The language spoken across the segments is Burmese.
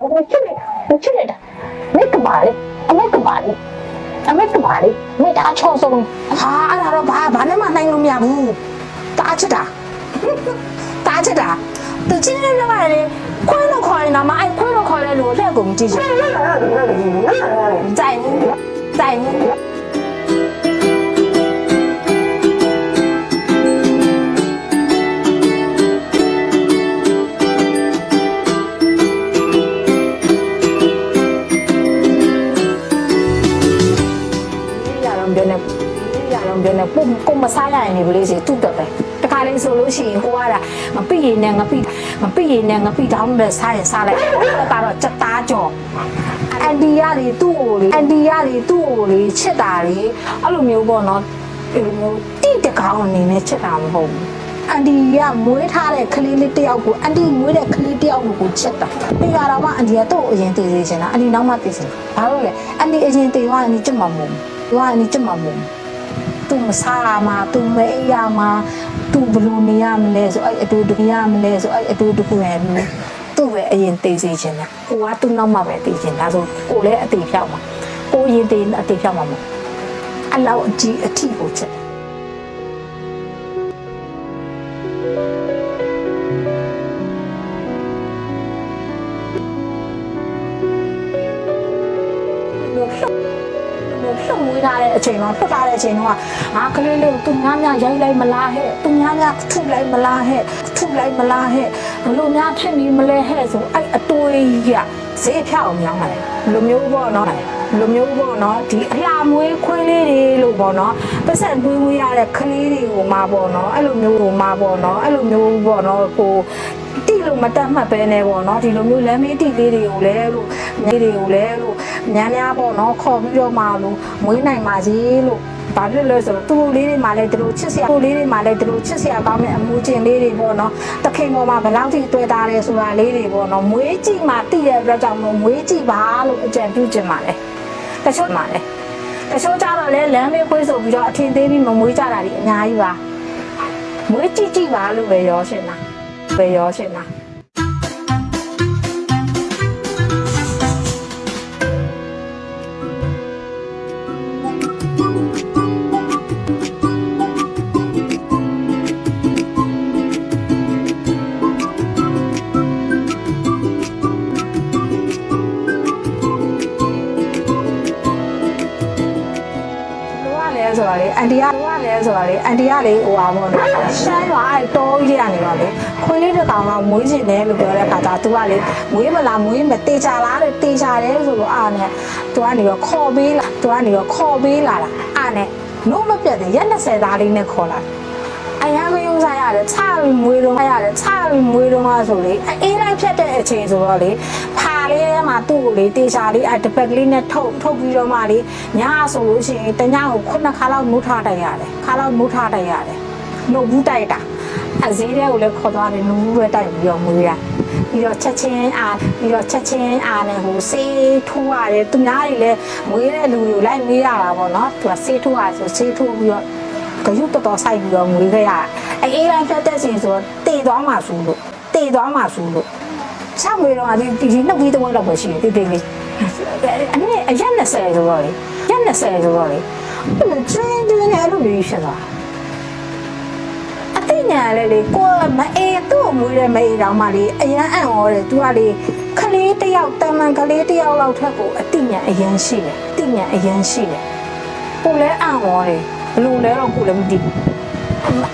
လို့ဘာလို့ချစ်နေတာမချစ်နေတာမိကပါလေအမိကပါလေအမိကပါလေမိတာချောဆုံးဟာအဲ့ဒါတော့ဘာဘာနဲ့မှနိုင်လို့မရဘူးတာချစ်တာတာချစ်တာသူချင်းနဲ့ပြပါလေခွဲလို့ခေါ်နေတာမအဲ့ခွဲလို့ခေါ်တဲ့လူလက်ကိုမကြည့်ချင်ဘူးတိုင်တိုင် အောင်ပြောနေပုံကိုမစားရရင်ဒီလေးစီတူတော့ပဲတခါလေးဆိုလို့ရှိရင်ကိုကတာမပြည့်ရင်နဲ့ငပိမပြည့်ရင်နဲ့ငပိတောင်းတဲ့စားရင်စားလိုက်တော့ကတော့စက်သားကြော်အန်ဒီရတွေသူ့ကိုလေအန်ဒီရတွေသူ့ကိုလေချစ်တာလေအဲ့လိုမျိုးပေါ့နော်အဲ့လိုမျိုးတိတကောင်အနေနဲ့ချစ်တာမဟုတ်ဘူးအန်ဒီကမွေးထားတဲ့ကလေးလေးတယောက်ကိုအန်ဒီမွေးတဲ့ကလေးတယောက်ကိုချစ်တာပြီးတော့မှအန်ဒီကတော့အရင်တည်သေးချင်တာအန်ဒီနောက်မှတည်ချင်တာဘာလို့လဲအန်ဒီအရင်တည်သွားရင်ဒီချစ်မှာမဟုတ်ဘူးသူကအန်ဒီချစ်မှာမဟုတ်ဘူး သူမစားမှာသူမအိပ်ရမှာသူဘယ်လိုနေရမလဲဆိုအဲ့အတူတူရမလဲဆိုအဲ့အတူတူပဲလို့သူ့ပဲအရင်သိစေချင်တယ်ကိုကသူ့နောက်မှပဲသိချင်ဒါဆိုကိုလည်းအသေးဖြောက်မှာကိုရင်သေးအသေးဖြောက်မှာမဟုတ်အလောက်အကြီးအထီကိုချက် တဲ့အချိန်မှာဖွက်ထားတဲ့အချိန်တော့ငါကလေးလေးကိုသူများများရိုက်လိုက်မလားဟဲ့သူများများထုလိုက်မလားဟဲ့ထုလိုက်မလားဟဲ့ဘလို့များဖြစ်နေမလဲဟဲ့ဆိုအဲ့အတွေးကြီးကဈေးဖြောက်အောင်များမှာလေဘလိုမျိုးပေါ့နော်ဘလိုမျိုးပေါ့နော်ဒီအလှမွေးခွေးလေးတွေလို့ပေါ့နော်ပတ်စံတွေးဝေးရတဲ့ကလေးတွေကိုမှာပေါ့နော်အဲ့လိုမျိုးကိုမှာပေါ့နော်အဲ့လိုမျိုးပေါ့နော်ကိုတိလို့မတတ်မှတ်ပဲနေပေါ့နော်ဒီလိုမျိုးလမ်းမေးတိလေးတွေကိုလည်းလို့မြေတွေကိုလည်းလို့များများပေါ့နော်ခေါ်ပြီးတော့မှလို့ မွေးနိုင်ပါစေလို့ဘာဖြစ်လဲဆိုတော့သူတို့လေးတွေမှလည်းသူတို့ချစ်စရာသူတို့လေးတွေမှလည်းသူတို့ချစ်စရာကောင်းတဲ့အမူအကျင့်လေးတွေပေါ့နော်တခင်ပေါ်မှာဘယ်လောက်ထိတွေ့တာလဲဆိုတာလေးတွေပေါ့နော်မွေးကြည့်မှသိတဲ့အတွက်ကြောင့်မို့မွေးကြည့်ပါလို့အကြံပြုချင်ပါတယ်တချို့မှလည်းတချို့ကြတော့လည်းလမ်းမေးခွေးဆိုပြီးတော့အထင်သေးပြီးမမွေးကြတာဒီအများကြီးပါမွေးကြည့်ကြည့်ပါလို့ပဲရောရှင်လားပဲရောရှင်လား ဆိုတာလေအန်တီကလိုရလဲဆိုတာလေအန်တီကလေဟိုပါဘောနော်ရှမ်းရွာအဲ့တောကြီးကနေတော့လေခွေးလေးတစ်ကောင်တော့မွေးချင်တယ်လို့ပြောတဲ့ခါကျသူကလေမွေးမလားမွေးမတေချာလားတဲ့တေချာတယ်ဆိုတော့အားနဲ့သူကနေတော့ခေါ်ပေးလာသူကနေတော့ခေါ်ပေးလာတာအားနဲ့လုံးမပြတ်တဲ့ရက်20သားလေးနဲ့ခေါ်လာအရာမယုံစားရတယ်ချပြီးမွေးတော့ရတယ်ချပြီးမွေးတော့ဆိုလေအေးလိုက်ဖြတ်တဲ့အချိန်ဆိုတော့လေဖာ လေးထဲမှာသူ့ကိုလေတေချာလေးအတပက်ကလေးနဲ့ထုတ်ထုတ်ပြီးတော့မှလေညဆိုလို့ရှိရင်တညကိုခုနှစ်ခါလောက်မူးထားတိုက်ရတယ်ခါလောက်မူးထားတိုက်ရတယ်နှုတ်ဘူးတိုက်တာအဈေးတွေကိုလည်းခေါ်သွားတယ်နှုတ်ဘူးပဲတိုက်ပြီးတော့မွေးရပြီးတော့ချက်ချင်းအားပြီးတော့ချက်ချင်းအားနဲ့ဟိုဆေးထိုးရတယ်သူများတွေလည်းမွေးတဲ့လူတွေကိုလိုက်မေးရတာပေါ့နော်သူကဆေးထိုးရဆိုဆေးထိုးပြီးတော့ကရုတော်တော်ဆိုင်ပြီးတော့ငွေခဲ့ရအဲအေးလိုက်ဖြတ်တဲ့စီဆိုတော့တည်သွားမှဆိုလို့တည်သွားမှဆိုလို့ ချက်ငွေတော့ဒီဒီနှစ်ပြီးတော့တော့ပဲရှိတယ်တိတ်တိတ်လေးအနည်းအရက်20ဆိုတော့လေရက်20ဆိုတော့လေကျင်းကျင်းနဲ့လို့ပြီးဖြစ်သွားအသိဉာဏ်လည်းလေကိုမအေးသူ့မွေးတဲ့မအေးတောင်မှလေအရန်အံ့ဩတယ်သူကလေခလေးတယောက်တမန်ကလေးတယောက်လောက်ထက်ကိုအသိဉာဏ်အရန်ရှိတယ်အသိဉာဏ်အရန်ရှိတယ်ကိုလည်းအံ့ဩတယ်ဘလို့လဲတော့ကိုလည်းမသိဘူး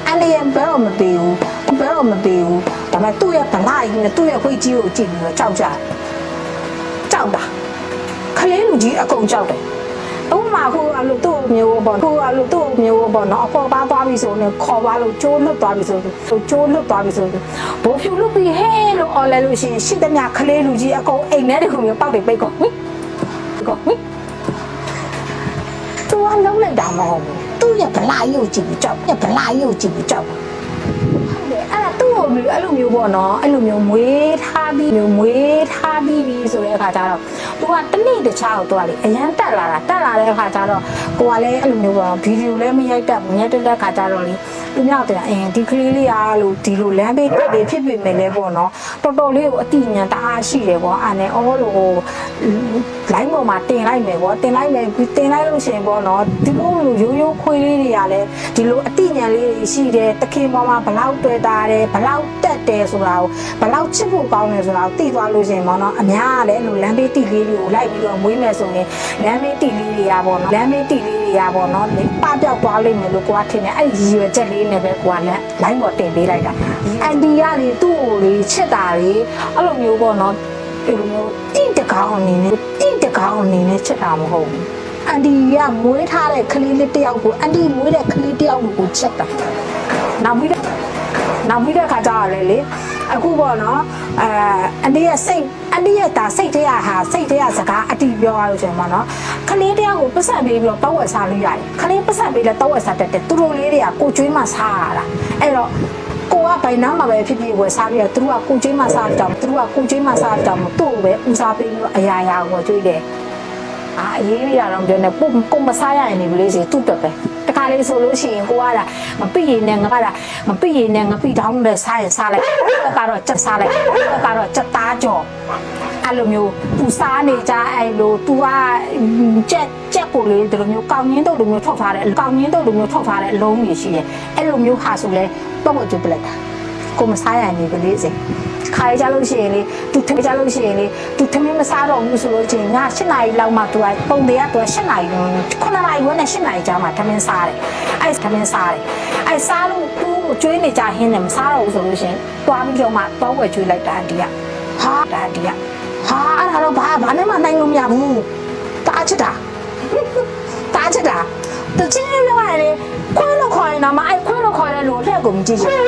အန်ဒီယံဘယ်တော့မပေးဘူး ဘယ်တော့မပေးဘူးဒါပေမဲ့သူ့ရဲ့ဗလာကြီးနဲ့သူ့ရဲ့ခွေးကြီးကိုကြည့်ပြီးတော့ကြောက်ကြတယ်ကြောက်တာခလေးလူကြီးအကုန်ကြောက်တယ်ဥမာခုအလို့သူ့မျိုးပေါ့ခုအလို့သူ့မျိုးပေါ့နော်အပေါ်ပါသွားပြီဆိုရင်ခေါ်ပါလို့ကျိုးလွတ်သွားပြီဆိုဆိုကျိုးလွတ်သွားပြီဆိုဘိုးဖြူလွတ်ပြီးဟဲလို့អော်လဲလို့ရှိရင်ရှစ်သမျှခလေးလူကြီးအကုန်အိမ်ထဲတခုမျိုးပောက်တွေပိတ်ကုန်ဟိကောဟိသူကလုံးလိုက်တာမဟုတ်ဘူးသူ့ရဲ့ဗလာကြီးကိုကြည့်ပြီးကြောက်ရဲ့ဗလာကြီးကိုကြည့်ပြီးကြောက် ဟုတ်တယ်အဲ့ဒါသူ့ကိုမျိုးအဲ့လိုမျိုးပေါ့နော်အဲ့လိုမျိုးမွေးထားပြီးမျိုးမွေးထားထားပြီးပြီဆိုတဲ့အခါကျတော့ तू ကတနေ့တခြားကို तू ကလေအရန်တက်လာတာတက်လာတဲ့အခါကျတော့ကိုကလည်းအဲ့လိုမျိုးပေါ့ဗီဒီယိုလည်းမရိုက်တတ်ဘူးညက်တက်တဲ့အခါကျတော့လေသူမြောက်တယ်အင်းဒီကလေးလေးအားလို့ဒီလိုလမ်းဘေးတက်ပြီးဖြစ်ပေမဲ့လည်းပေါ့နော်တော်တော်လေးကိုအတိညာတအားရှိတယ်ပေါ့အာနဲ့အော်လို့လိုင်းပေါ်မှာတင်လိုက်မယ်ပေါ့တင်လိုက်မယ်ပြီးတင်လိုက်လို့ရှိရင်ပေါ့နော်ဒီလိုလိုရိုးရိုးခွေးလေးတွေကလည်းဒီလိုအတိညာလေးတွေရှိတယ်တခင်ပေါ်မှာဘလောက်တွေ့တာတယ်ဘလောက်တက်တယ်ဆိုတာကိုဘလောက်ချစ်ဖို့ကောင်းတယ်ဆိုတာကိုသိသွားလို့ရှိရင်ပေါ့နော်အများကလည်းအဲ့လိုလမ်းဘေးတိလေးတွေကိုလိုက်ပြီးတော့မွေးမယ်ဆိုရင်လမ်းဘေးတိလေးတွေကပေါ့နော်လမ်းဘေးတိလေးတွေကပေါ့နော်လေပပြောက်သွားလိမ့်မယ်လို့ကိုကထင်တယ်အဲ့ဒီရည်ရွယ်ချက်လေးနဲ့ပဲကိုကလည်းလိုင်းပေါ်တင်ပေးလိုက်တာအန်တီကလေသူ့ကိုလေချစ်တာလေအဲ့လိုမျိုးပေါ့နော်အဲ့လိုမျိုးတိတကောင်အနေနဲ့တိတကောင်အနေနဲ့ချစ်တာမဟုတ်ဘူးအန်တီကမွေးထားတဲ့ကလေးလေးတစ်ယောက်ကိုအန်တီမွေးတဲ့ကလေးတစ်ယောက်ကိုချစ်တာနောက်ပြီးတော့ နောက်ပြီးတဲ့ခါကျတော့လေလေအခုပေါ့နော်အဲအန်ဒီရဲ့စိတ်အန်ဒီရဲ့ဒါစိတ်ထဲကဟာစိတ်ထဲကစကားအတီပြောရလို့ရှင်ပေါ့နော်ခလေးတယောက်ကိုပတ်စံပေးပြီးတော့တောက်ဝက်စားလို့ရတယ်ခလေးပတ်စံပေးလဲတောက်ဝက်စားတတ်တယ်သူတို့လေးတွေကကိုကျွေးမှစားရတာအဲ့တော့ကိုကဘိုင်နာမှာပဲဖြစ်ဖြစ်ဝယ်စားပြီးတော့သူတို့ကကိုကျွေးမှစားကြအောင်သူတို့ကကိုကျွေးမှစားကြအောင်သူ့ကိုပဲဦးစားပေးပြီးတော့အရာရာကိုကျွေးတယ်အာအရေးကြီးတာတော့ပြောနေပုံကိုမစားရရင်နေပြီလေစီသူ့တက်ပဲတခါ လေးဆိုလို့ရှိရင်ကိုကလာမပြည့်ရင်နဲ့ငါကလာမပြည့်ရင်နဲ့ငါပြတောင်းတဲ့စားရင်စားလိုက်တက်ကတော့ချက်စားလိုက်တက်ကတော့ချက်သားကြော်အဲ့လိုမျိုးသူစားနေကြအဲ့လို तू ကချက်ချက်ကိုလေဒီလိုမျိုးကောင်းရင်းတုတ်လိုမျိုးထုတ်ထားတယ်ကောင်းရင်းတုတ်လိုမျိုးထုတ်ထားတဲ့အလုံးကြီးရှိတယ်အဲ့လိုမျိုးဟာဆိုလဲတော့မကြည့်ပလိုက်တာကိုမစားရရင်နေပြီလေစီ ခါရကြလို့ရှိရင်လေသူထမကြလို့ရှိရင်လေသူထမင်းမစားတော့ဘူးဆိုလို့ချင်းည7နာရီလောက်မှသူကပုံတွေကသူက7နာရီ9နာရီဝန်းနဲ့7နာရီကြာမှထမင်းစားတယ်အဲ့ထမင်းစားတယ်အဲ့စားလို့သူ့ကိုကျွေးနေကြဟင်းနဲ့မစားတော့ဘူးဆိုလို့ချင်းတွားပြီးတော့မှတော့ဝယ်ကျွေးလိုက်တာအန်တီကဟာတာအန်တီကဟာအဲ့ဒါတော့ဘာဘာနဲ့မှနိုင်လို့မရဘူးတားချစ်တာတားချစ်တာ တချင်းပြောရတယ်ခွင်းလို့ခေါ်ရင်တော့မအဲ့ခွင်းလို့ခေါ်တဲ့လူလက်ကိုမကြည့်ချင်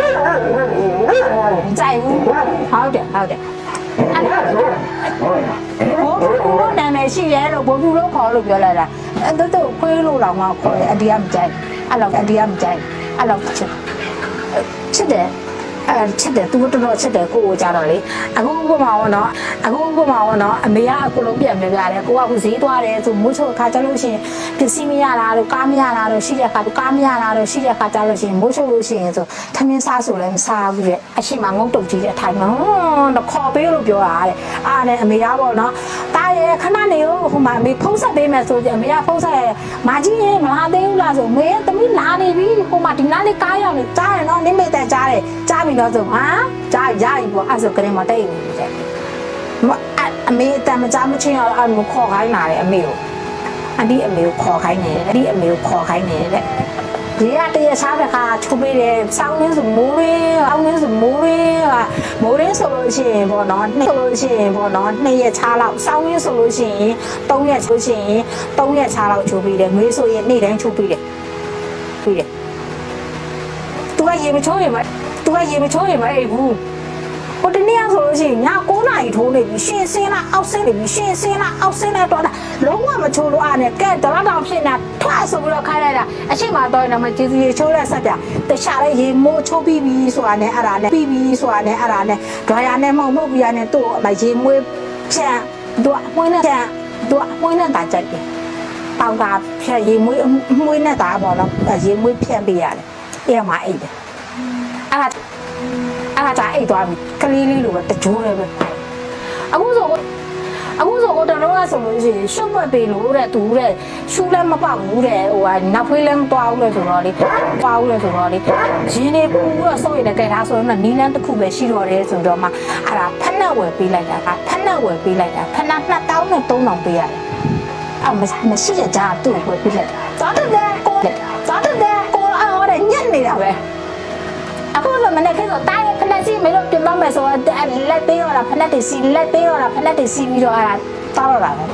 မကြိုက်ဘူးဟုတ်တယ်ဟုတ်တယ်အဲ့ဒါဘိုးဘူးလို့နာမည်ရှိရဲလို့ဘိုးဘူးလို့ခေါ်လို့ပြောလိုက်တာအဲ့တော့တော့ခွေးလို့တော့မှခေါ်တယ်အတီးကမကြိုက်အဲ့လောက်အတီးကမကြိုက်အဲ့လောက်ချစ်ချစ်တယ်အဲ ချစ်တယ်သူတော်တော်ချစ်တယ်ကိုကိုကြတော့လေအခုဥပမာပေါ့နော်အခုဥပမာပေါ့နော်အမေကအကုလုံးပြန်ပြပြတယ်ကိုကခုဈေးသွားတယ်ဆိုမိုးချိုအခါကျလို့ရှိရင်ပစ္စည်းမရတာတို့ကားမရတာတို့ရှိတဲ့အခါကားမရတာတို့ရှိတဲ့အခါကျလို့ရှိရင်မိုးချိုလို့ရှိရင်ဆိုထမင်းစားဆိုလည်းမစားဘူးတဲ့အရှိမငုံတုတ်ကြီးတဲ့အထိုင်မှာဟွန်းတော့ခေါ်ပေးလို့ပြောတာတဲ့အားနဲ့အမေကပေါ့နော်တားရဲ့ခဏနေရောဟိုမှာအမေဖုံးဆက်ပေးမယ်ဆိုရင်အမေကဖုံးဆက်ရဲ့မာကြီးရဲ့မလာသေးဘူးလားဆိုမေရဲ့သမီးလာနေပြီဟိုမှာဒီနားလေးကားရောက်နေကြားရနော်နိမိတ်တန်ကြားတယ်ကြားပြီတော့ဆိုဟာကြားရပြီပေါ့အဲ့ဆိုကလေးမတိတ်ဘူးတဲ့မအအမေအတမ်းမကြမချင်းအောင်အမျိုးခေါ်ခိုင်းလာတယ်အမေကိုအဒီအမေကိုခေါ်ခိုင်းနေတယ်အဒီအမေကိုခေါ်ခိုင်းနေတယ်ဒီကတရစားတဲ့ခါချိုးပေးတယ်စောင်းရင်းဆိုမိုးရင်းစောင်းရင်းဆိုမိုးရင်းကမိုးရင်းဆိုလို့ရှိရင်ပေါ့နော်နှစ်ဆိုလို့ရှိရင်ပေါ့နော်နှစ်ရက်ချားလောက်စောင်းရင်းဆိုလို့ရှိရင်သုံးရက်ချိုးရှိရင်သုံးရက်ချားလောက်ချိုးပေးတယ်ငွေဆိုရင်နေ့တိုင်းချိုးပေးတယ်ပေးတယ်သူကရေမချိုးရင်မ သူကရေမချိုးရင်မအိပ်ဘူးဟိုတနေ့ကဆိုလို့ရှိရင်ည9နာရီထိုးနေပြီရှင်စင်းလားအောက်ဆင်းနေပြီရှင်စင်းလားအောက်ဆင်းနေတော့တာလုံးဝမချိုးလို့အားနဲ့ကဲတလားတောင်ဖြစ်နေတာထွတ်ဆိုပြီးတော့ခိုင်းလိုက်တာအရှိမတော့နေမှာကျေးဇူးရေချိုးတဲ့ဆက်ပြတခြားလေးရေမိုးချိုးပြီးပြီဆိုတာနဲ့အဲ့ဒါနဲ့ပြီးပြီဆိုတာနဲ့အဲ့ဒါနဲ့ဒွာရနဲ့မုံမှုတ်ပြီးရနဲ့သူ့အမရေမွေးဖြန့်သူ့အမွေးနဲ့ဖြန့်သူ့အမွေးနဲ့တာကြိုက်တယ်ပေါင်တာဖြန့်ရေမွေးအမွေးနဲ့တာပေါ့နော်ရေမွေးဖြန့်ပေးရတယ်အဲ့မှာအိတ်တယ် အဲ့ဒါအဲ့ဒါအိတ်သွားပြီကလေးလေးလိုပဲတကြိုးလေးပဲအခုဆိုအခုဆိုကိုတလုံးကဆိုလို့ရှိရင်ရှုပ်ပွက်ပေလို့တဲ့သူတဲ့ရှူလည်းမပေါက်ဘူးတဲ့ဟိုကနောက်ဖေးလည်းမတွားဘူးလေဆိုတော့လေတွားဘူးလေဆိုတော့လေရင်းနေပူတော့စိုးရတဲ့ကဲဒါဆိုရင်နီလန်းတစ်ခုပဲရှိတော့တယ်ဆိုတော့မှအဲ့ဒါဖက်နှက်ဝယ်ပေးလိုက်တာကဖက်နှက်ဝယ်ပေးလိုက်တာဖက်နှက်2000နဲ့3000ပေးရတယ်အဲ့မရှိရကြသူ့ကိုပေးလိုက်တာတော်တယ် မလို့ပြင်မမယ်ဆိုတော့လက်သေးတော့ဖလက်တွေစီလက်သေးတော့ဖလက်တွေစီပြီးတော့အဲ့ဒါတောက်တော့တာပဲ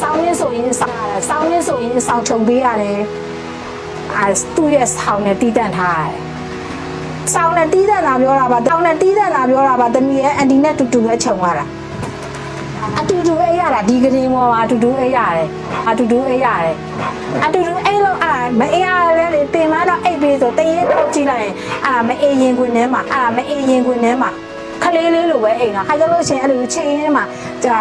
ဆောင်းရင်းဆိုရင်ဆောင်းဆောင်းရင်းဆိုရင်ဆောင်းချုံပေးရတယ်အဲသူ့ရဲ့ဆောင်းနဲ့တီးတန့်ထားရတယ်ဆောင်းနဲ့တီးတန့်တာပြောတာပါတောင်းနဲ့တီးတန့်တာပြောတာပါတမီးရဲ့အန်တီနဲ့တူတူပဲခြုံရတာ အတူတူအေးရတာဒီကလေးမောမှာအတူတူအေးရတယ်အတူတူအေးရတယ်အတူတူအေးလို့အာမအေးရလဲလေတင်မတော့အိပ်ပြီးဆိုတရေတော့ကြည့်လိုက်ရင်အာမအေးရင်ခွင်ထဲမှာအာမအေးရင်ခွင်ထဲမှာခလေးလေးလိုပဲအိမ်တာခါကြလို့ရှိရင်အဲ့လိုခြေရင်းမှာဒါ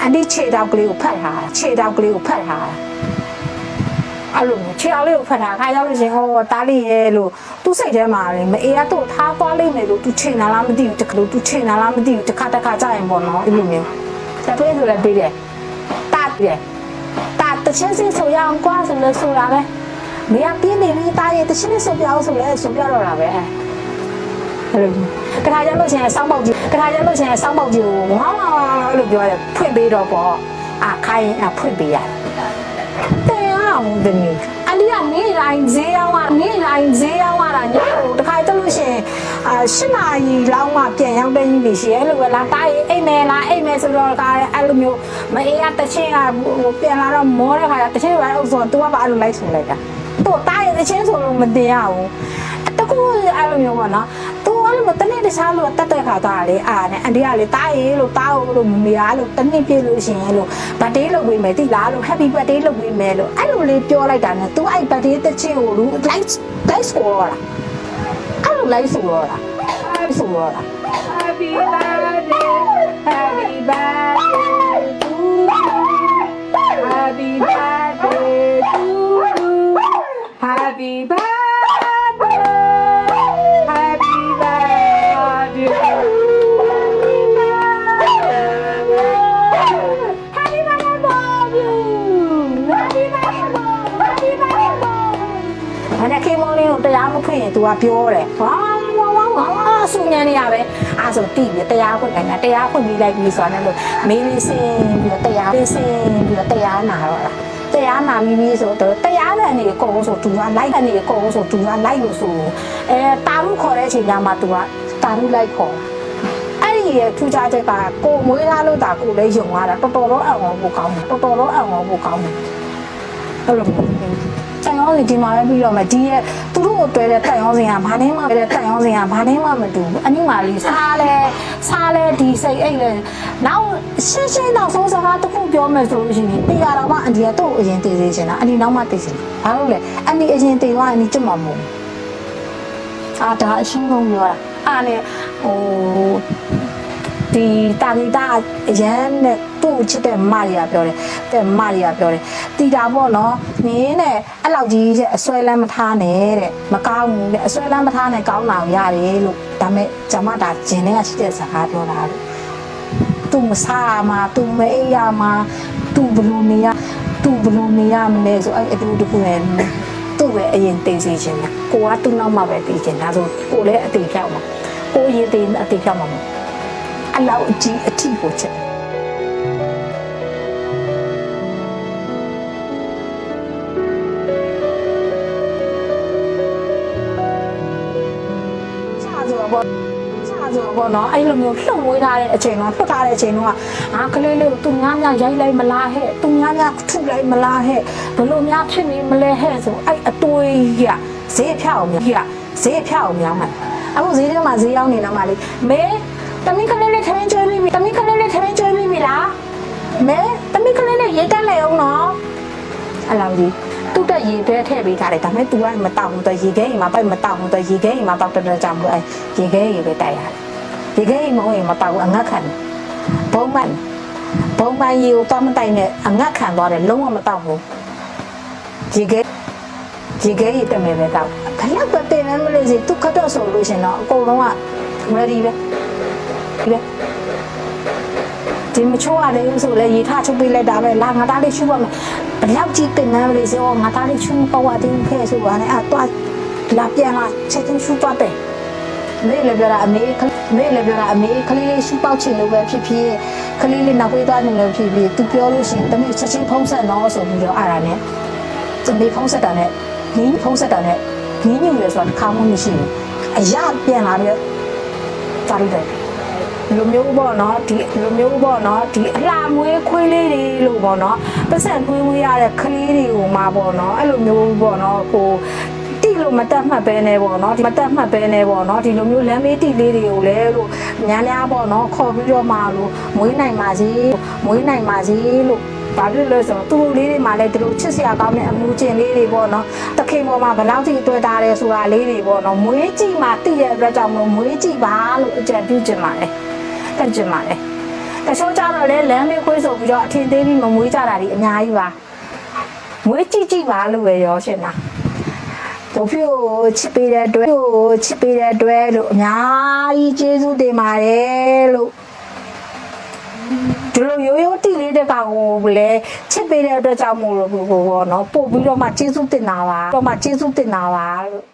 အန်ဒီခြေတောက်ကလေးကိုဖတ်ထားတာခြေတောက်ကလေးကိုဖတ်ထားတာ အဲ့လိုမျိုးခြေအောင်လေးကိုဖတ်ထားခါကြလို့ရှိရင်ဟောတားလေးရဲ့လို့သူ့စိတ်ထဲမှာလေမအေးရတော့ထားသွားလိမ့်မယ်လို့သူချိန်လာလားမသိဘူးတကယ်လို့သူချိန်လာလားမသိဘူးတစ်ခါတစ်ခါကြာရင်ပေါ့နော်အဲ့လိုမျိုးဆက်ပြေးဆိုလည်းပြေးတယ်တားတယ်တားတချင်းစင်းဆိုရအောင်ကွာဆိုလဲဆိုတာပဲမရပြင်းနေပြီတားရဲ့တချင်းလေးဆိုပြအောင်ဆိုလဲဆိုပြတော့တာပဲအဲ့လိုကထာကြလို့ချင်းစောင်းပေါက်ကြီးကထာကြလို့ချင်းစောင်းပေါက်ကြီးကိုဝါအဲ့လိုပြောတယ်ဖွင့်ပေးတော့ပေါ့အာခိုင်းအဖွင့်ပေးရတယ် တဲ့အောင်တမီးအလီကနေတိုင်းဈေးရောက်ကနေတိုင်းဈေးရောက်လာညို့တခါတလို့ရှင်အာ၈နာရီလောက်မှပြန်ရောက်တဲ့ကြီးနေရှိရဲ့လို့ပဲလားတားရင်အိမ်မယ်လားအိမ်မယ်ဆိုတော့ကအဲ့လိုမျိုးမအေးရတချင်းကပြန်လာတော့မောတဲ့ခါကျတချင်းပဲအုပ်ဆိုတော့ तू ကပါအဲ့လိုလိုက်ဆိုလိုက်တာသူ့တားရင်တချင်းဆိုလို့မတင်ရဘူးတကူအဲ့လိုမျိုးပေါ့နော်သူအဲ့ လိုတနေ့တခြားလို့တက်တဲ့ခါသားလေအာနဲ့အန်ဒီကလေတားရေလို့တားဟုတ်လို့မမေရလို့တနေ့ပြည့်လို့ရှင်လို့ဘတ်ဒေးလုပ်ပေးမယ်တိလားလို့ happy birthday လုပ်ပေးမယ်လို့အဲ့လိုလေးပြောလိုက်တာနဲ့ तू အဲ့ birthday တစ်ချင်းကိုလူ like like ဆိုရတာအဲ့လို like ဆိုရတာအဲ့ဆိုရတာ Happy birthday, happy birthday to you. Happy birthday to you. Happy birthday, ဒါနဲ့ခေမောလေးကိုတရားမဖွင့်ရင်သူကပြောတယ်ဟာဝါဝါဝါဆူညံနေရပဲအဲဆိုတိပြီတရားဖွင့်တယ်ငါတရားဖွင့်ပြီးလိုက်ပြီဆိုတာနဲ့လို့မင်းလေးစင်ပြီးတော့တရားစင်ပြီးတော့တရားနာတော့တာတရားနာမိပြီဆိုတော့တရားတဲ့နေအကုန်ဆိုသူကလိုက်တဲ့နေအကုန်ဆိုသူကလိုက်လို့ဆိုအဲတာမှုခေါ်တဲ့အချိန်ညမှာသူကတာမှုလိုက်ခေါ်တာအဲ့ဒီရဲ့ထူးခြားချက်ကကိုမွေးသားလို့တာကိုလည်းယုံရတာတော်တော်တော့အံ့ဩဖို့ကောင်းတယ်တော်တော်တော့အံ့ဩဖို့ကောင်းတယ်အဲ့လို တိုင်ရောစီဒီမှာပဲပြီးတော့မယ်ဒီရဲ့သူတို့ကိုတွေ့တဲ့တိုင်ရောစီကဘာနဲ့မှတဲ့တိုင်ရောစီကဘာနဲ့မှမတူဘူးအနိမာလေးစားလဲစားလဲဒီစိတ်အိတ်လဲနောက်ရှင်းရှင်းတော့ဆုံးစကားတစ်ခုပြောမယ်ဆိုလို့ရှိရင်တရားတော်မှအန်ဒီကတော့အရင်တည်သေးချင်တာအန်ဒီနောက်မှတည်ချင်တာဘာလို့လဲအန်ဒီအရင်တည်သွားအန်ဒီကြွမှာမဟုတ်ဘူးအာဒါအရှင်းဆုံးပြောတာအားနဲ့ဟိုဒီတာဂီတာအရန်နဲ့သူ့ကိုချစ်တဲ့မရီယာပြောတယ်တဲ့မရီယာပြောတယ် တီတာပေါ့နော်နင်းနဲ့အဲ့လောက်ကြီးတဲ့အစွဲလမ်းမထားနဲ့တဲ့မကောင်းဘူးတဲ့အစွဲလမ်းမထားနဲ့ကောင်းတာကိုရတယ်လို့ဒါမဲ့ဂျမတာဂျင်းနဲ့ရှိတဲ့စကားပြောတာလို့သူမစားမှာသူမအိပ်ရမှာသူဘလို့နေရသူဘလို့နေရမလဲဆိုအဲ့အတူတူနဲ့သူ့ပဲအရင်သိစေချင်တာကိုကသူ့နောက်မှပဲသိချင်တာဆိုကိုလည်းအသေးဖြောက်မှာကိုရင်သေးအသေးဖြောက်မှာမဟုတ်အလောက်အကြီးအထီကိုချက် ပေါ့ချာဆိုတော့ပေါ့နော်အဲ့လိုမျိုးလှုပ်မွေးထားတဲ့အချိန်တော့လှုပ်ထားတဲ့အချိန်တော့အာကလေးလေးကိုသူများများရိုက်လိုက်မလားဟဲ့သူများများထုလိုက်မလားဟဲ့ဘလို့များဖြစ်နေမလဲဟဲ့ဆိုအဲ့အတွေးကြီးကဈေးဖြောက်အောင်ကြီးကဈေးဖြောက်အောင်များမှာအခုဈေးထဲမှာဈေးရောက်နေတော့မှလေမဲတမီးကလေးလေးထမင်းကျွေးပြီးပြီတမီးကလေးလေးထမင်းကျွေးပြီးပြီလားမဲတမီးကလေးလေးရေးတက်လိုက်အောင်နော်အဲ့လောက်ကြီးသူ့တက် ရေထဲထည့်ပေးထားတယ်ဒါပေမဲ့ तू ကမတောက်ဘူး तू ရေခဲအိမ်မှာပိုက်မတောက်ဘူး तू ရေခဲအိမ်မှာတောက်တဲ့ကြောင့်မို့အဲရေခဲရေပဲတိုက်ရတယ်ရေခဲအိမ်မဟုတ်ရင်မတောက်ဘူးအငတ်ခံတယ်ဘုံမှန်ဘုံမှန်ရေကိုတော့မတိုက်နဲ့အငတ်ခံသွားတယ်လုံးဝမတောက်ဘူးရေခဲရေခဲရေတက်မယ်ပဲတောက်ဘယ်တော့တင်နေမလို့စီသူခတော့ဆိုလို့ရှင်တော့အကုန်လုံးက ready ပဲဒီပဲ ဒီမချိုးရတယ်ဆိုလဲရေထချုပ်ပေးလိုက်တာပဲလာငါသားလေးရှူပါမယ်ဘယ်လောက်ကြီးတင်နေမလဲဆိုငါသားလေးရှူပေါ့ဝါတင်းဖဲဆိုပါနဲ့အတော့လာပြန်လာချက်ချင်းရှူတော့တယ်မေးလည်းပြောတာအမေမေးလည်းပြောတာအမေကလေးလေးရှူပေါက်ချင်လို့ပဲဖြစ်ဖြစ်ကလေးလေးနောက်ပေးသွားနေလို့ဖြစ်ဖြစ်သူပြောလို့ရှိရင်တမီးချက်ချင်းဖုံးဆက်တော့ဆိုပြီးတော့အားရနဲ့တမီးဖုံးဆက်တာနဲ့ငင်းဖုံးဆက်တာနဲ့ငင်းညူရယ်ဆိုတာခါမှမရှိဘူးအရာပြန်လာပြီးတားရတယ် လူမျိုးပေါ့နော်ဒီလူမျိုးပေါ့နော်ဒီအလှမွေးခွေးလေးတွေလို့ပေါ့နော်ပတ်စံခွေးမွေးရတဲ့ကလေးတွေကိုမှပေါ့နော်အဲ့လိုမျိုးပေါ့နော်ကိုတိလို့မတက်မှတ်ပဲနေပေါ့နော်ဒီမတက်မှတ်ပဲနေပေါ့နော်ဒီလိုမျိုးလမ်းမေးတိလေးတွေကိုလည်းလို့ညာညာပေါ့နော်ခေါ်ပြီးတော့မှလို့မွေးနိုင်ပါစေမွေးနိုင်ပါစေလို့ဘာဖြစ်လို့လဲဆိုတော့သူတို့လေးတွေမှလည်းသူတို့ချစ်စရာကောင်းတဲ့အမှုကျင့်လေးတွေပေါ့နော်တခင်ပေါ်မှာဘယ်လောက်ထိတွေ့တာလဲဆိုတာလေးတွေပေါ့နော်မွေးကြည့်မှသိတဲ့အတွက်ကြောင့်မလို့မွေးကြည့်ပါလို့အကြံပြုချင်ပါတယ် တက်ချင်ပါတယ်တချို့ကြတော့လေလမ်းမေးခွေးဆိုပြီးတော့အထင်သေးပြီးမမွေးကြတာဒီအများကြီးပါမွေးကြည့်ကြည့်ပါလို့ပဲရောရှင်တာကိုဖြို့ချစ်ပေးတဲ့အတွက်ကိုချစ်ပေးတဲ့အတွက်လို့အများကြီးကျေးဇူးတင်ပါတယ်လို့ဒီလိုရိုးရိုးတိလေးတဲ့ကောင်ကိုလည်းချစ်ပေးတဲ့အတွက်ကြောင့်မို့လို့ဘောနော်ပို့ပြီးတော့မှကျေးဇူးတင်တာပါတော့မှကျေးဇူးတင်တာပါလို့